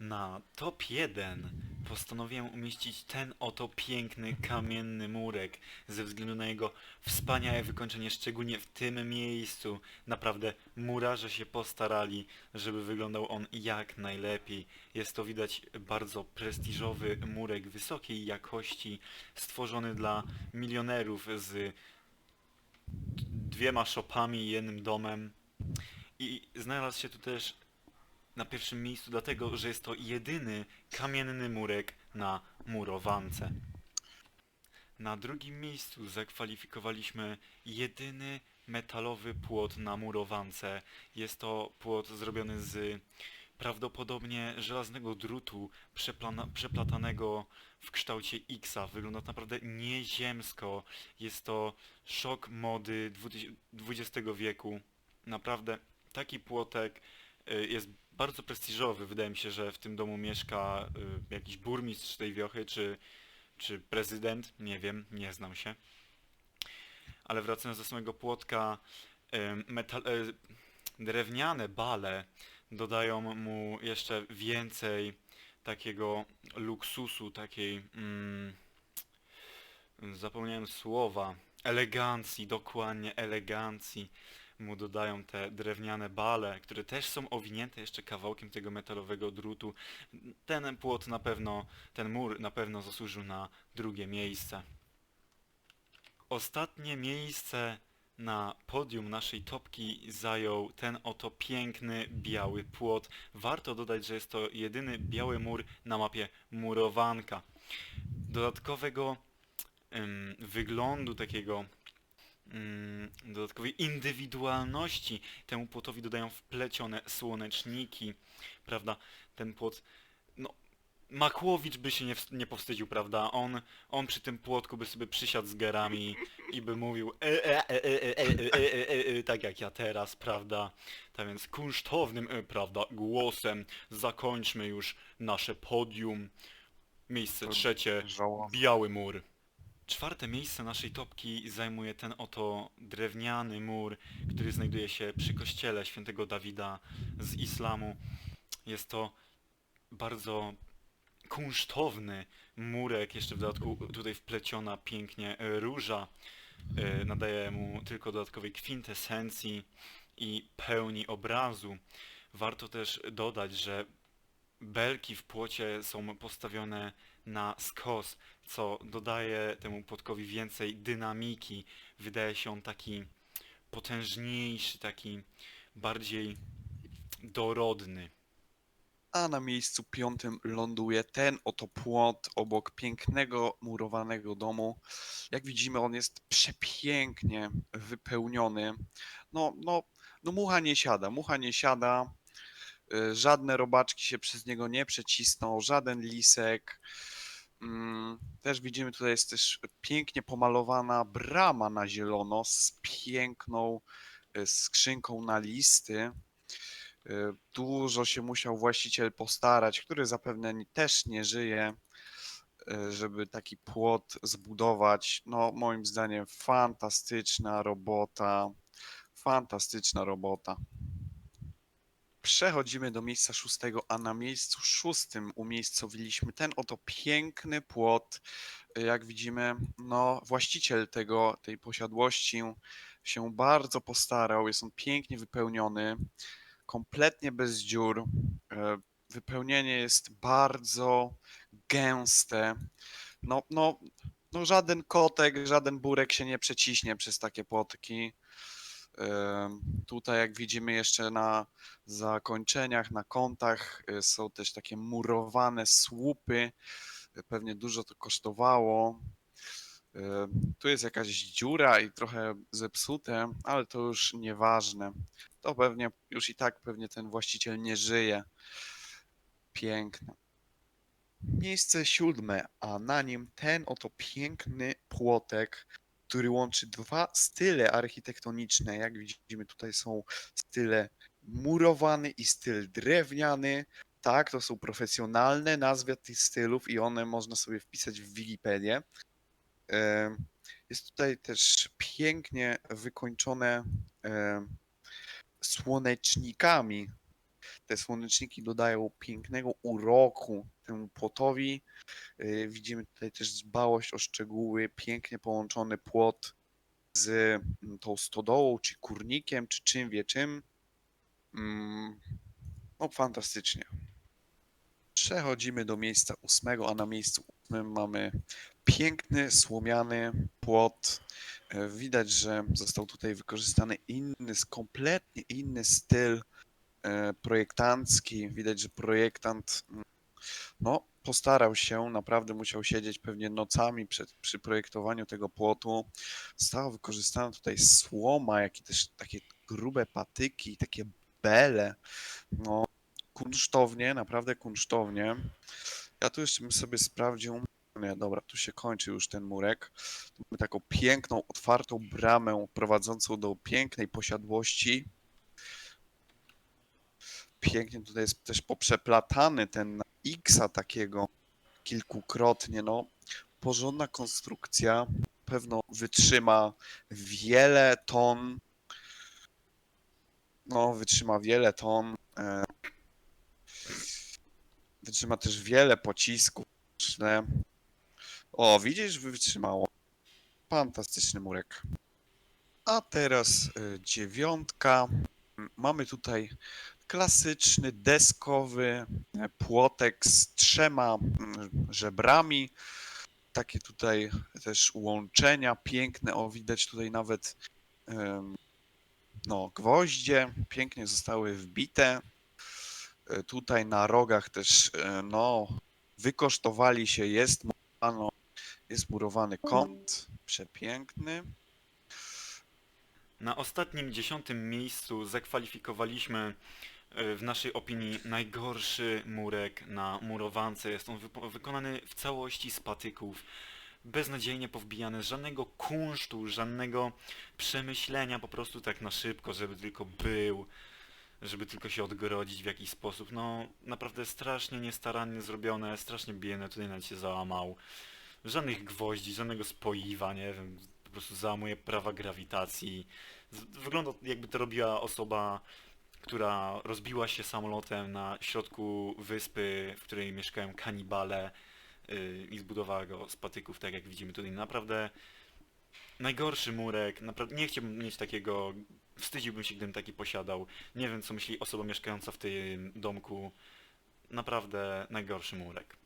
Na top 1 postanowiłem umieścić ten oto piękny kamienny murek ze względu na jego wspaniałe wykończenie, szczególnie w tym miejscu. Naprawdę murarze się postarali, żeby wyglądał on jak najlepiej. Jest to widać bardzo prestiżowy murek wysokiej jakości, stworzony dla milionerów z dwiema shopami i jednym domem. I znalazł się tu też na pierwszym miejscu dlatego, że jest to jedyny kamienny murek na murowance. Na drugim miejscu zakwalifikowaliśmy jedyny metalowy płot na murowance. Jest to płot zrobiony z prawdopodobnie żelaznego drutu przeplatanego w kształcie X-a. Wygląda to naprawdę nieziemsko. Jest to szok mody XX wieku. Naprawdę taki płotek jest bardzo prestiżowy. Wydaje mi się, że w tym domu mieszka y, jakiś burmistrz tej wiochy, czy, czy prezydent. Nie wiem, nie znam się. Ale wracając do samego płotka, y, metal, y, drewniane bale dodają mu jeszcze więcej takiego luksusu, takiej... Mm, zapomniałem słowa. Elegancji, dokładnie elegancji mu dodają te drewniane bale, które też są owinięte jeszcze kawałkiem tego metalowego drutu. Ten płot na pewno, ten mur na pewno zasłużył na drugie miejsce. Ostatnie miejsce na podium naszej topki zajął ten oto piękny biały płot. Warto dodać, że jest to jedyny biały mur na mapie murowanka. Dodatkowego em, wyglądu takiego dodatkowej indywidualności temu płotowi dodają wplecione słoneczniki, prawda? Ten płot, no, Makłowicz by się nie, nie powstydził, prawda? On, on przy tym płotku by sobie przysiadł z gerami i by mówił e, e, e, e, e, e, e, e, e, e, tak jak ja teraz, prawda? Tak więc kunsztownym, e, prawda, głosem zakończmy już nasze podium. Miejsce trzecie. Biały mur. Czwarte miejsce naszej topki zajmuje ten oto drewniany mur, który znajduje się przy kościele świętego Dawida z islamu. Jest to bardzo kunsztowny murek, jeszcze w dodatku tutaj wpleciona pięknie róża. e, Nadaje mu tylko dodatkowej kwintesencji i pełni obrazu. Warto też dodać, że belki w płocie są postawione na skos, co dodaje temu płotkowi więcej dynamiki. Wydaje się on taki potężniejszy, taki bardziej dorodny. A na miejscu piątym ląduje ten oto płot obok pięknego murowanego domu. Jak widzimy, on jest przepięknie wypełniony. No, no, no mucha nie siada, mucha nie siada. Y, Żadne robaczki się przez niego nie przecisną, żaden lisek. Mm, Też widzimy, tutaj jest też pięknie pomalowana brama na zielono z piękną y, skrzynką na listy. Y, Dużo się musiał właściciel postarać, który zapewne też nie żyje, y, żeby taki płot zbudować. No, moim zdaniem, fantastyczna robota. Fantastyczna robota. Przechodzimy do miejsca szóstego, a na miejscu szóstym umiejscowiliśmy ten oto piękny płot. Jak widzimy, no, właściciel tego, tej posiadłości się bardzo postarał. Jest on pięknie wypełniony kompletnie bez dziur. E, Wypełnienie jest bardzo gęste. No, no, no żaden kotek, żaden burek się nie przeciśnie przez takie płotki. Tutaj, jak widzimy, jeszcze na zakończeniach, na kątach e, są też takie murowane słupy. Pewnie dużo to kosztowało. Tu jest jakaś dziura i trochę zepsute, ale to już nieważne to pewnie już i tak pewnie ten właściciel nie żyje. Piękne. Miejsce siódme, a na nim ten oto piękny płotek, który łączy dwa style architektoniczne. Jak widzimy, tutaj są style murowany i styl drewniany. Tak, to są profesjonalne nazwy tych stylów i one można sobie wpisać w Wikipedię. Jest tutaj też pięknie wykończone słonecznikami. Te słoneczniki dodają pięknego uroku temu płotowi. Y, Widzimy tutaj też dbałość o szczegóły, pięknie połączony płot z mm, tą stodołą, czy kurnikiem, czy czym wie czym. Mm, No fantastycznie. Przechodzimy do miejsca ósmego, a na miejscu ósmym mamy piękny, słomiany płot. E, Widać, że został tutaj wykorzystany inny, kompletnie inny styl projektancki. Widać, że projektant mm, no, postarał się, naprawdę musiał siedzieć pewnie nocami przed, przy projektowaniu tego płotu. Została wykorzystana tutaj słoma, jak i też takie grube patyki, takie bele. No, kunsztownie, naprawdę kunsztownie. Ja tu jeszcze bym sobie sprawdził. Nie, dobra, tu się kończy już ten murek. Mamy taką piękną, otwartą bramę prowadzącą do pięknej posiadłości. Pięknie tutaj jest też poprzeplatany ten X-a takiego kilkukrotnie, no. Porządna konstrukcja, pewno wytrzyma wiele ton. No, wytrzyma wiele ton. E, wytrzyma też wiele pocisków. O, widzisz, wytrzymało. Fantastyczny murek. A teraz y, dziewiątka. Mamy tutaj klasyczny, deskowy e, płotek z trzema mm, żebrami. Takie tutaj też łączenia piękne. O, widać tutaj nawet no, gwoździe pięknie zostały wbite. E, Tutaj na rogach też, e, no, wykosztowali się, jest jest murowany kąt, przepiękny. Na ostatnim dziesiątym miejscu zakwalifikowaliśmy w naszej opinii najgorszy murek na murowance. Jest on wykonany w całości z patyków, beznadziejnie powbijany, żadnego kunsztu, żadnego przemyślenia, po prostu tak na szybko, żeby tylko był, żeby tylko się odgrodzić w jakiś sposób. No naprawdę strasznie niestarannie zrobione, strasznie biedne, tutaj nawet się załamał. Żadnych gwoździ, żadnego spoiwa, nie wiem, po prostu załamuje prawa grawitacji. Wygląda jakby to robiła osoba, która rozbiła się samolotem na środku wyspy, w której mieszkają kanibale yy, i zbudowała go z patyków, tak jak widzimy tutaj. Naprawdę najgorszy murek, naprawdę nie chciałbym mieć takiego, wstydziłbym się, gdybym taki posiadał. Nie wiem, co myśli osoba mieszkająca w tym domku. Naprawdę najgorszy murek.